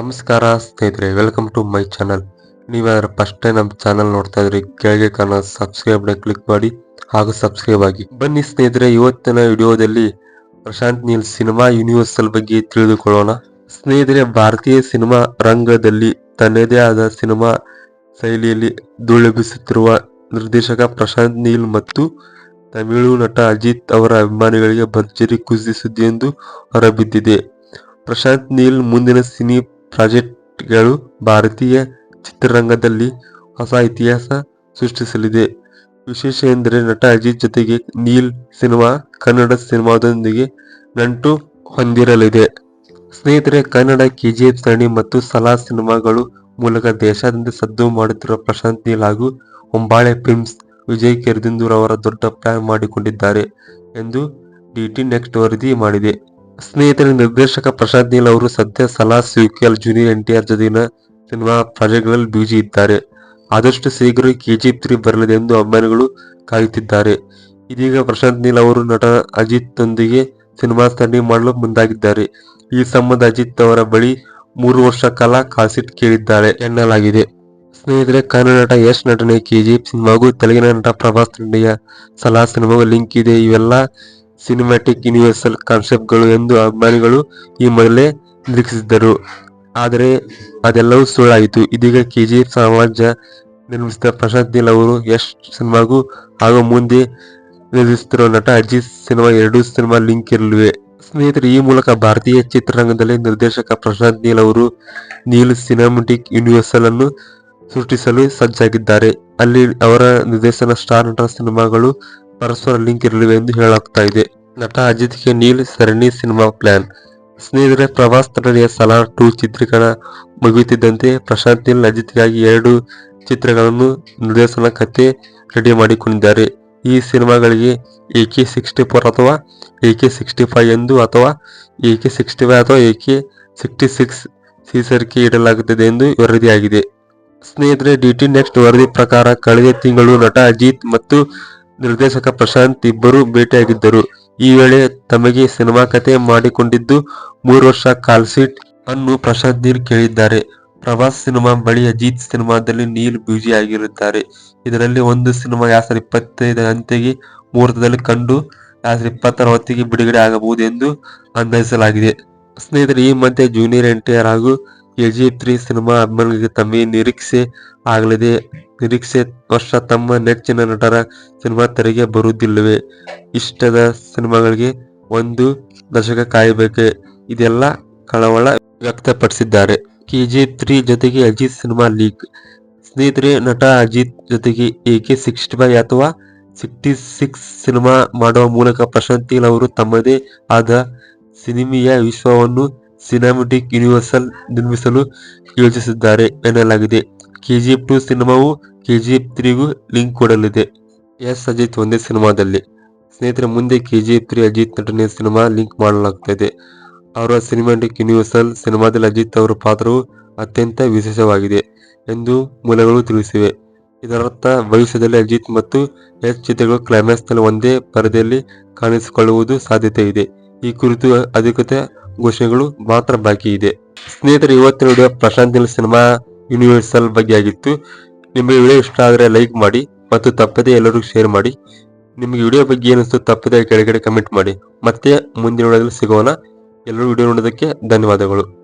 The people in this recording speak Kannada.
ನಮಸ್ಕಾರ ಸ್ನೇಹಿತರೆ ವೆಲ್ಕಮ್ ಟು ಮೈ ಚಾನಲ್ ನೀವ್ಯಾರು ಫಸ್ಟ್ ಟೈಮ್ ನಮ್ಮ ಚಾನಲ್ ನೋಡ್ತಾ ಇದ್ರಿ, ಕೆಳಗೆ ಕಾಣೋ ಸಬ್ಸ್ಕ್ರೈಬ್ ಕ್ಲಿಕ್ ಮಾಡಿ ಹಾಗೂ ಸಬ್ಸ್ಕ್ರೈಬ್ ಆಗಿ. ಬನ್ನಿ ಸ್ನೇಹಿತರೆ, ಇವತ್ತಿನ ವಿಡಿಯೋದಲ್ಲಿ ಪ್ರಶಾಂತ್ ನೀಲ್ ಸಿನಿಮಾ ಯೂನಿವರ್ಸಲ್ ಬಗ್ಗೆ ತಿಳಿದುಕೊಳ್ಳೋಣ. ಸ್ನೇಹಿತರೆ, ಭಾರತೀಯ ಸಿನಿಮಾ ರಂಗದಲ್ಲಿ ತನ್ನದೇ ಆದ ಸಿನಿಮಾ ಶೈಲಿಯಲ್ಲಿ ಧೂಳೆಬ್ಬಿಸುತ್ತಿರುವ ನಿರ್ದೇಶಕ ಪ್ರಶಾಂತ್ ನೀಲ್ ಮತ್ತು ತಮಿಳು ನಟ ಅಜಿತ್ ಅವರ ಅಭಿಮಾನಿಗಳಿಗೆ ಭರ್ಜರಿ ಖುಷಿ ಸುದ್ದಿಯೊಂದು ಹೊರಬಿದ್ದಿದೆ. ಪ್ರಶಾಂತ್ ನೀಲ್ ಮುಂದಿನ ಸಿನಿ ಪ್ರಾಜೆಕ್ಟ್ಗಳು ಭಾರತೀಯ ಚಿತ್ರರಂಗದಲ್ಲಿ ಹೊಸ ಇತಿಹಾಸ ಸೃಷ್ಟಿಸಲಿದೆ. ವಿಶೇಷ ಎಂದರೆ ನಟ ಅಜಿತ್ ಜೊತೆಗೆ ನೀಲ್ ಸಿನಿಮಾ, ಕನ್ನಡ ಸಿನಿಮಾದೊಂದಿಗೆ ನಂಟು ಹೊಂದಿರಲಿದೆ. ಸ್ನೇಹಿತರೆ, ಕನ್ನಡ ಕೆಜಿಎಫ್ ಸರಣಿ ಮತ್ತು ಸಲಾ ಸಿನಿಮಾಗಳು ಮೂಲಕ ದೇಶಾದ್ಯಂತ ಸದ್ದು ಮಾಡುತ್ತಿರುವ ಪ್ರಶಾಂತ್ ನೀಲ್ ಹಾಗೂ ಹೊಂಬಾಳೆ ಫಿಲ್ಮ್ಸ್ ವಿಜಯ್ ಕೆರದಿಂದೂರ್ ಅವರ ದೊಡ್ಡ ಪ್ಲಾನ್ ಮಾಡಿಕೊಂಡಿದ್ದಾರೆ ಎಂದು ಡಿಟಿ ನೆಕ್ಸ್ಟ್ ವರದಿ ಮಾಡಿದೆ. ಸ್ನೇಹಿತರೆ ನಿರ್ದೇಶಕ ಪ್ರಶಾಂತ್ ನೀಲ್ ಅವರು ಸದ್ಯ Salaar sequel junior N T R ಜೊತೆಗಿನ ಸಿನಿಮಾ ಪ್ರಾಜೆಕ್ಟ್ಗಳಲ್ಲಿ ಬ್ಯುಸಿ ಇದ್ದಾರೆ. ಆದಷ್ಟು ಶೀಘ್ರ ಕೆಜಿಎಫ್ ತ್ರೀ ಬರಲಿದೆ ಎಂದು ಅಭಿಮಾನಿಗಳು ಕಾಯುತ್ತಿದ್ದಾರೆ. ಇದೀಗ ಪ್ರಶಾಂತ್ ನೀಲ್ ಅವರು ನಟ ಅಜಿತ್ ನೊಂದಿಗೆ ಸಿನಿಮಾ ಸರಣಿ ಮಾಡಲು ಮುಂದಾಗಿದ್ದಾರೆ. ಈ ಸಂಬಂಧ ಅಜಿತ್ ಅವರ ಬಳಿ ಮೂರು ವರ್ಷ ಕಾಲ ಕಾಸಿಟ್ ಕೇಳಿದ್ದಾರೆ ಎನ್ನಲಾಗಿದೆ. ಸ್ನೇಹಿತರೆ, ಕನ್ನಡ ನಟ ಯಶ್ ನಟನೆ ಕೆಜಿಎಫ್ ಸಿನಿಮಾಗೂ ತೆಲುಗಿನ ನಟ ಪ್ರಭಾಸ್ ನಟನೆಯ ಸಲಾ ಸಿನಿಮಾಗೂ ಲಿಂಕ್ ಇದೆ. ಇವೆಲ್ಲ ಸಿನಿಮ್ಯಾಟಿಕ್ ಯೂನಿವರ್ಸಲ್ ಕಾನ್ಸೆಪ್ಟ್ಗಳು ಎಂದು ಅಭಿಮಾನಿಗಳು ಈ ಮೊದಲೇ ನಿರೀಕ್ಷಿಸಿದ್ದರು. ಆದರೆ ಅದೆಲ್ಲವೂ ಸುಳ್ಳಾಯಿತು. ಇದೀಗ ಕೆಜಿ ಸಾಮ್ರಾಜ್ಯ ನಿರ್ಮಿಸಿದ ಪ್ರಶಾಂತ್ ನೀಲ್ ಅವರು ಯಶ್ ಸಿನಿಮಾಗೂ ಹಾಗೂ ಮುಂದೆ ನಿರ್ಮಿಸುತ್ತಿರುವ ನಟ ಅಜಿತ್ ಸಿನಿಮಾ ಎರಡೂ ಸಿನಿಮಾ ಲಿಂಕ್ ಇರಲಿವೆ. ಸ್ನೇಹಿತರೆ, ಈ ಮೂಲಕ ಭಾರತೀಯ ಚಿತ್ರರಂಗದಲ್ಲಿ ನಿರ್ದೇಶಕ ಪ್ರಶಾಂತ್ ನೀಲ್ ಅವರು ನೀಲ್ ಸಿನಿಮಾಟಿಕ್ ಯೂನಿವರ್ಸಲ್ ಅನ್ನು ಸೃಷ್ಟಿಸಲು ಸಜ್ಜಾಗಿದ್ದಾರೆ. ಅಲ್ಲಿ ಅವರ ನಿರ್ದೇಶನ ಸ್ಟಾರ್ ನಟ ಸಿನಿಮಾಗಳು ಪರಸ್ಪರ ಲಿಂಕ್ ಇರಲಿವೆ ಎಂದು ಹೇಳಲಾಗ್ತಾ ಇದೆ. ನಟ ಅಜಿತ್ಗೆ ನೀಲ್ ಸರಣಿ ಸಿನಿಮಾ ಪ್ಲಾನ್. ಸ್ನೇಹಿತರೆ, ಪ್ರವಾಸ್ ನಟನೆಯ ಸಲಾರ್ ಟೂ ಚಿತ್ರೀಕರಣ ಮುಗಿಯುತ್ತಿದ್ದಂತೆ ಪ್ರಶಾಂತ್ ನೀಲ್ ಅಜಿತ್ಗಾಗಿ ಎರಡು ಚಿತ್ರಗಳನ್ನು ನಿರ್ದೇಶನ ಕತೆ ರೆಡಿ ಮಾಡಿಕೊಂಡಿದ್ದಾರೆ. ಈ ಸಿನಿಮಾಗಳಿಗೆ ಎ ಕೆ ಸಿಕ್ಸ್ಟಿ ಫೋರ್ ಅಥವಾ ಎ ಕೆ ಸಿಕ್ಸ್ಟಿ ಫೈವ್ ಎಂದು ಅಥವಾ ಎ ಕೆ ಸಿಕ್ಸ್ಟಿ ಫೈವ್ ಅಥವಾ ಎ ಕೆ ಸಿಕ್ಸ್ಟಿ ಸಿಕ್ಸ್ ಶೀರ್ಷಿಕೆ ಇಡಲಾಗುತ್ತದೆ ಎಂದು ವರದಿಯಾಗಿದೆ. ಸ್ನೇಹಿತರೆ ಡಿಟಿ ನೆಕ್ಸ್ಟ್ ವರದಿ ಪ್ರಕಾರ ಕಳೆದ ತಿಂಗಳು ನಟ ಅಜಿತ್ ಮತ್ತು ನಿರ್ದೇಶಕ ಪ್ರಶಾಂತ್ ಇಬ್ಬರು ಭೇಟಿಯಾಗಿದ್ದರು. ಈ ವೇಳೆ ತಮಗೆ ಸಿನಿಮಾ ಕತೆ ಮಾಡಿಕೊಂಡಿದ್ದು ಮೂರು ವರ್ಷ ಕಾಲ್ಶೀಟ್ ಅನ್ನು ಪ್ರಶಾಂತ್ ನೀಲ್ ಕೇಳಿದ್ದಾರೆ. ಪ್ರಭಾಸ್ ಸಿನಿಮಾ ಬಳಿ ಅಜಿತ್ ಸಿನಿಮಾದಲ್ಲಿ ನೀಲ್ ಬ್ಯೂಜಿ ಆಗಿರುತ್ತಾರೆ. ಇದರಲ್ಲಿ ಒಂದು ಸಿನಿಮಾ ಎರಡ್ ಸಾವಿರದ ಇಪ್ಪತ್ತೈದರ ಅಂತ್ಯಗೆ ಮುಹೂರ್ತದಲ್ಲಿ ಕಂಡು ಎರಡ್ ಸಾವಿರದ ಇಪ್ಪತ್ತರ ಹೊತ್ತಿಗೆ ಬಿಡುಗಡೆ ಆಗಬಹುದು ಎಂದು ಅಂದಾಜಿಸಲಾಗಿದೆ. ಸ್ನೇಹಿತರೆ, ಈ ಮಧ್ಯೆ ಜೂನಿಯರ್ ಎನ್ ಟಿ ಆರ್ ಹಾಗೂ ಎಜಿ ತ್ರೀ ಸಿನಿಮಾ ಅಭಿಮಾನಿಗಳಿಗೆ ತಮ್ಮ ನಿರೀಕ್ಷೆ ಆಗಲಿದೆ. ನಿರೀಕ್ಷೆ ವರ್ಷ ತಮ್ಮ ನೆಚ್ಚಿನ ನಟರ ಸಿನಿಮಾ ತೆರೆಗೆ ಬರುವುದಿಲ್ಲವೇ? ಇಷ್ಟದ ಸಿನಿಮಾಗಳಿಗೆ ಒಂದು ದಶಕ ಕಾಯಬೇಕೆ? ಇದೆಲ್ಲ ಕಳವಳ ವ್ಯಕ್ತಪಡಿಸಿದ್ದಾರೆ. ಕೆಜಿ ತ್ರೀ ಜೊತೆಗೆ ಅಜಿತ್ ಸಿನಿಮಾ ಲೀಗ್ ಸ್ನೇಹಿತರೆ, ನಟ ಅಜಿತ್ ಜೊತೆಗೆ ಎಕೆ ಸಿಕ್ಸ್ಟಿ ಫೈವ್ ಅಥವಾ ಸಿಕ್ಸ್ಟಿ ಸಿಕ್ಸ್ ಸಿನಿಮಾ ಮಾಡುವ ಮೂಲಕ ಪ್ರಶಾಂತ್ ಅವರು ತಮ್ಮದೇ ಆದ ಸಿನಿಮೆಯ ವಿಶ್ವವನ್ನು ಸಿನಿಮಾಟಿಕ್ ಯೂನಿವರ್ಸಲ್ ನಿರ್ಮಿಸಲು ಯೋಜಿಸಿದ್ದಾರೆ ಎನ್ನಲಾಗಿದೆ. ಕೆಜಿಎಫ್ ಟು ಸಿನಿಮಾವು ಕೆಜಿಎಫ್ ತ್ರೀಗೂ ಲಿಂಕ್ ಕೊಡಲಿದೆ. ಎಸ್ ಅಜಿತ್ ಒಂದೇ ಸಿನಿಮಾದಲ್ಲಿ. ಸ್ನೇಹಿತರೆ, ಮುಂದೆ ಕೆಜಿಎಫ್ ತ್ರೀ ಅಜಿತ್ ನಟನೆಯ ಸಿನಿಮಾ ಲಿಂಕ್ ಮಾಡಲಾಗ್ತಾ ಇದೆ ಅವರ ಸಿನಿಮಾಟಿಕ್ ಯೂನಿವರ್ಸಲ್ ಸಿನಿಮಾದಲ್ಲಿ ಅಜಿತ್ ಅವರ ಪಾತ್ರವು ಅತ್ಯಂತ ವಿಶೇಷವಾಗಿದೆ ಎಂದು ಮೂಲಗಳು ತಿಳಿಸಿವೆ. ಇದರರ್ಥ, ಭವಿಷ್ಯದಲ್ಲಿ ಅಜಿತ್ ಮತ್ತು ಎಸ್ ಚಿತ್ರಗಳು ಕ್ಲೈಮ್ಯಾಕ್ಸ್ನಲ್ಲಿ ಒಂದೇ ಪರದೆಯಲ್ಲಿ ಕಾಣಿಸಿಕೊಳ್ಳುವುದು ಸಾಧ್ಯತೆ ಇದೆ. ಈ ಕುರಿತು ಅಧಿಕೃತ ಘೋಷಣೆಗಳು ಮಾತ್ರ ಬಾಕಿ ಇದೆ. ಸ್ನೇಹಿತರೆ, ಇವತ್ತಿನ ವಿಡಿಯೋ ಪ್ರಶಾಂತ್ ಸಿನಿಮಾ ಯೂನಿವರ್ಸಲ್ ಬಗ್ಗೆ ಆಗಿತ್ತು. ನಿಮಗೆ ವಿಡಿಯೋ ಇಷ್ಟ ಆದರೆ ಲೈಕ್ ಮಾಡಿ ಮತ್ತು ತಪ್ಪದೇ ಎಲ್ಲರಿಗೂ ಶೇರ್ ಮಾಡಿ. ನಿಮಗೆ ವಿಡಿಯೋ ಬಗ್ಗೆ ಏನಿಸ್ತು ತಪ್ಪದೇ ಕೆಳಗಡೆ ಕಮೆಂಟ್ ಮಾಡಿ. ಮತ್ತೆ ಮುಂದಿನ ವಿಡಿಯೋದಲ್ಲಿ ಸಿಗೋಣ. ಎಲ್ಲರೂ ವಿಡಿಯೋ ನೋಡೋದಕ್ಕೆ ಧನ್ಯವಾದಗಳು.